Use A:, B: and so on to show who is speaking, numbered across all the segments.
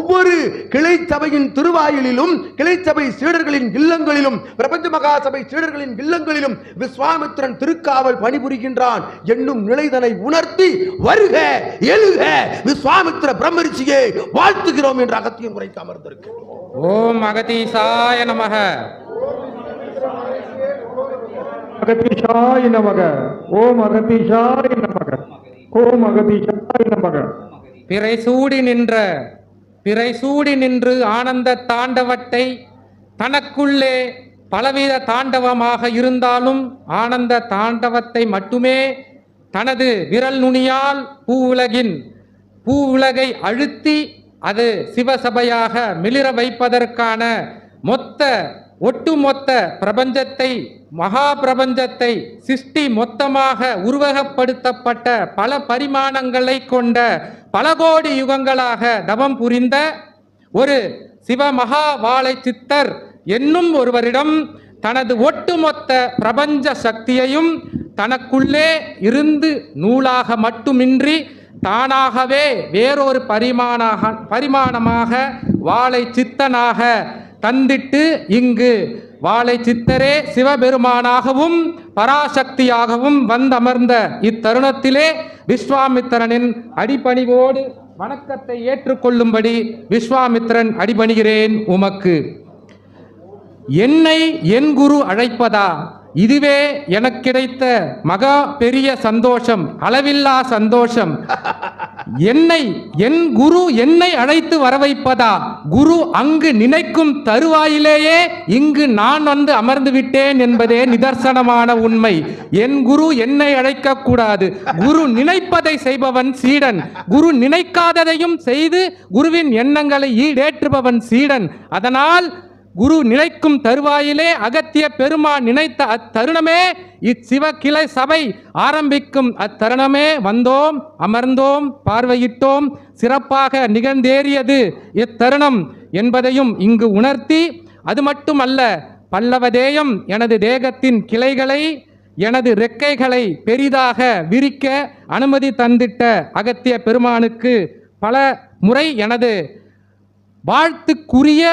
A: ஒவ்வொரு கிளை சபையின் திருவாயிலிலும் கிளை சபை சீடர்களின் இல்லங்களிலும் பிரபஞ்ச மகா சபை சீடர்களின் இல்லங்களிலும் விஸ்வாமித்திரன் திருக்காவல் பணிபுரிகின்றான் என்னும் நிலைதனை உணர்த்தி வருக எழுக விஸ்வாமித்திர பிரம்மரிஷியை வாழ்த்துகிறோம் என்று அகத்தியம் குறைக்க அமர்ந்திருக்கிறோம்
B: ஓம் அகதீசாய நமக.
C: அகதீஷாய நமக. ஓம் அகதீஷாய நமக. ஓம் அகதீஷாய நமக.
B: பிறை சூடி நின்ற பிறை சூடி நின்று ஆனந்த தாண்டவத்தை தனக்குள்ளே பலவித தாண்டவமாக இருந்தாலும் ஆனந்த தாண்டவத்தை மட்டுமே தனது விரல் நுனியால் பூவுலகின் பூவுலகை அழுத்தி அது சிவசபையாக மிளிர வைப்பதற்கான மொத்த ஒட்டுமொத்த பிரபஞ்சத்தை மகா பிரபஞ்சத்தை சிருஷ்டி மொத்தமாக உருவகப்படுத்தப்பட்ட பல பரிமாணங்களை கொண்ட பல கோடி யுகங்களாக தவம் புரிந்த ஒரு சிவமகா வாழை சித்தர் என்னும் ஒருவரிடம் தனது ஒட்டுமொத்த பிரபஞ்ச சக்தியையும் தனக்குள்ளே இருந்து நூலாக மட்டுமின்றி தானாகவே வேறொரு பரிமாணாக பரிமாணமாக வாழை சித்தனாக தந்திட்டு இங்கு வாழை சித்தரே சிவபெருமானாகவும் பராசக்தியாகவும் வந்தமர்ந்த இத்தருணத்திலே விஸ்வாமித்திரனின் அடிபணிவோடு வணக்கத்தை ஏற்றுக்கொள்ளும்படி விஸ்வாமித்திரன் அடிபணிகிறேன் உமக்கு. என்னை என் குரு அழைப்பதா? இதுவே எனக்கு கிடைத்த மகா பெரிய சந்தோஷம் அளவில்லா சந்தோஷம். என்னை என் குரு என்னை அழைத்து வர வைப்பதா குரு அங்கு நினைக்கும் தருவாயிலேயே இங்கு நான் வந்து அமர்ந்து விட்டேன் என்பதே நிதர்சனமான உண்மை. என் குரு என்னை அழைக்க கூடாது. குரு நினைப்பதை செய்பவன் சீடன். குரு நினைக்காததையும் செய்து குருவின் எண்ணங்களை ஈடேற்றுபவன் சீடன். அதனால் குரு நிலைக்கும் தருவாயிலே அகத்திய பெருமான் நினைத்த அத்தருணமே இச்சிவ கிளை சபை ஆரம்பிக்கும் அத்தருணமே வந்தோம் அமர்ந்தோம் பார்வையிட்டோம் சிறப்பாக நிகழ்ந்தேறியது இத்தருணம் என்பதையும் இங்கு உணர்த்தி அது மட்டுமல்ல பல்லவதேயம் எனது தேகத்தின் கிளைகளை எனது ரெக்கைகளை பெரிதாக விரிக்க அனுமதி தந்திட்ட அகத்திய பெருமானுக்கு பல முறை எனது வாழ்த்துக்குரிய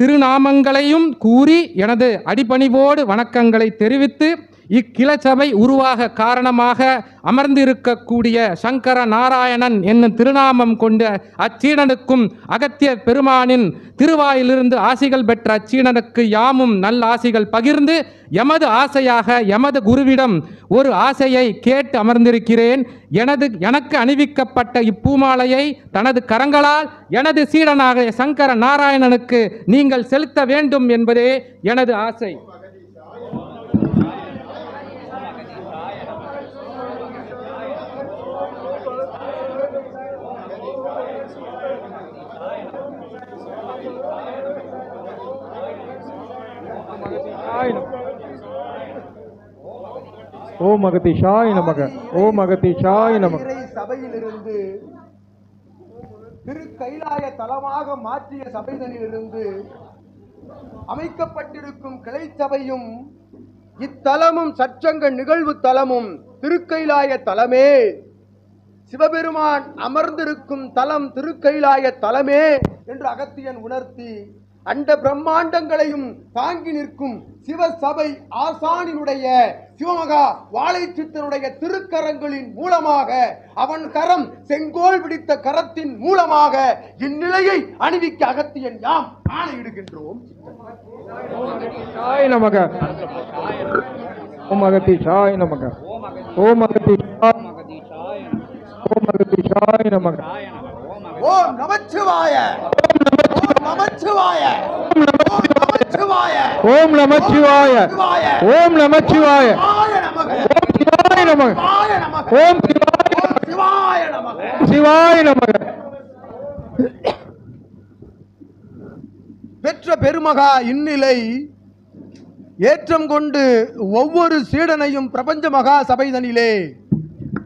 B: திருநாமங்களையும் கூறி எனது அடிபணிவோடு வணக்கங்களை தெரிவித்து இக்கிளச்சபை உருவாக காரணமாக அமர்ந்திருக்கக்கூடிய சங்கர நாராயணன் என்னும் திருநாமம் கொண்ட அச்சீடனுக்கும் அகத்திய பெருமானின் திருவாயிலிருந்து ஆசிகள் பெற்ற அச்சீடனுக்கு யாமும் நல்ல ஆசிகள் பகிர்ந்து எமது ஆசையாக எமது குருவிடம் ஒரு ஆசையை கேட்டு அமர்ந்திருக்கிறேன். எனது எனக்கு அணிவிக்கப்பட்ட இப்பூமாலையை தனது கரங்களால் எனது சீடனாக சங்கர நாராயணனுக்கு நீங்கள் செலுத்த வேண்டும் என்பதே எனது ஆசை.
C: ஓம் அகதீஷாய நமக. ஓம் அகதீஷாய நமக.
A: சபையிலிருந்து திரு கைலாய தலமாக மாற்றிய சபைதனிலிருந்து அமைக்கப்பட்டிருக்கும் கிளை சபையும் இத்தலமும் சச்சங்க நிகழ்வு தலமும் திருக்கைலாய தலமே. சிவபெருமான் அமர்ந்திருக்கும் தலம் திருக்கைலாய தலமே என்று அகத்தியன் உணர்த்தி அண்ட பிரம்மாண்டங்களையும் தாங்கி நிற்கும் சிவசபை ஆசானினுடைய சிவமகா வாழைச்சித்தனுடைய திருக்கரங்களின் மூலமாக அவன் கரம் செங்கோல் பிடித்த கரத்தின் மூலமாக இந்நிலையை அணிவிக்க அகத்தியன் யாம் ஆணையிடுகின்றோம்.
C: சாய நமக. ஓம் அகதீஷாய நமக. ஓம் அகதீஷாய ஓம் அகதீஷாய நமக.
A: ஓம் நமச்சிவாய. ஓம் ஓம் நமச்சிவாய.
C: ஓம் நமச்சிவாய. ஓம் நமச்சிவாய. ஓம் சிவாய நமக. ஓம் சிவாய
A: நமக.
C: சிவாய நமக.
A: பெற்ற பெருமகா இந்நிலை ஏற்றம் கொண்டு ஒவ்வொரு சீடனையும் பிரபஞ்ச மகா சபைதனிலே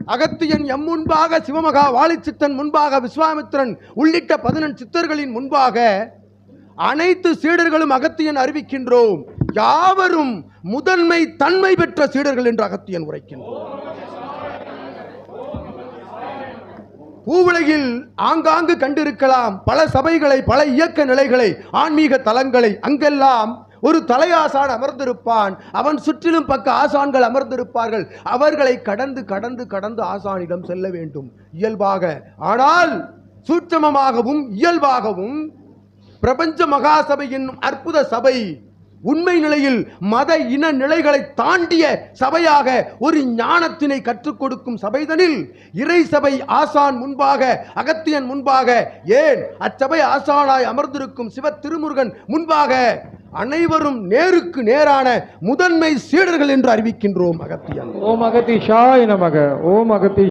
A: அகத்தியன் எம் முன்பாக சிவமகா வாலிச்சித்தன் முன்பாக விஸ்வாமித்திரன் உள்ளிட்ட பதினெண் சித்தர்களின் முன்பாக அனைத்து சீடர்களும் அகத்தியன் அறிவிக்கின்றோம். யாவரும் முதன்மை தன்மை பெற்ற சீடர்கள் என்று அகத்தியன் உரைக்கின்றோம். பூவுலகில் ஆங்காங்கு கண்டிருக்கலாம். பல சபைகளை பல இயக்க நிலைகளை ஆன்மீக தலங்களை அங்கெல்லாம் ஒரு தலையாசான் அமர்ந்திருப்பான். அவன் சுற்றிலும் பக்க ஆசான்கள் அமர்ந்திருப்பார்கள். அவர்களை கடந்து கடந்து கடந்து ஆசானிடம் செல்ல வேண்டும். இயல்பாக. ஆனால் சூட்சமமாகவும் இயல்பாகவும் பிரபஞ்ச மகாசபை என்னும் அற்புத சபை உண்மை நிலையில் மத இன நிலைகளை தாண்டிய சபையாக ஒரு ஞானத்தினை கற்றுக் கொடுக்கும் சபைதனில் இறை சபை ஆசான் முன்பாக அகத்தியன் முன்பாக ஏன்? அச்சபை ஆசானாய் அமர்ந்திருக்கும் சிவ திருமுருகன் முன்பாக அனைவரும் நேருக்கு நேரான முதன்மை சீடர்கள் என்று அறிவிக்கின்றோம் அகத்தியன்.
C: ஓம் அகதீஷாய நமக. ஓம் அகத்தி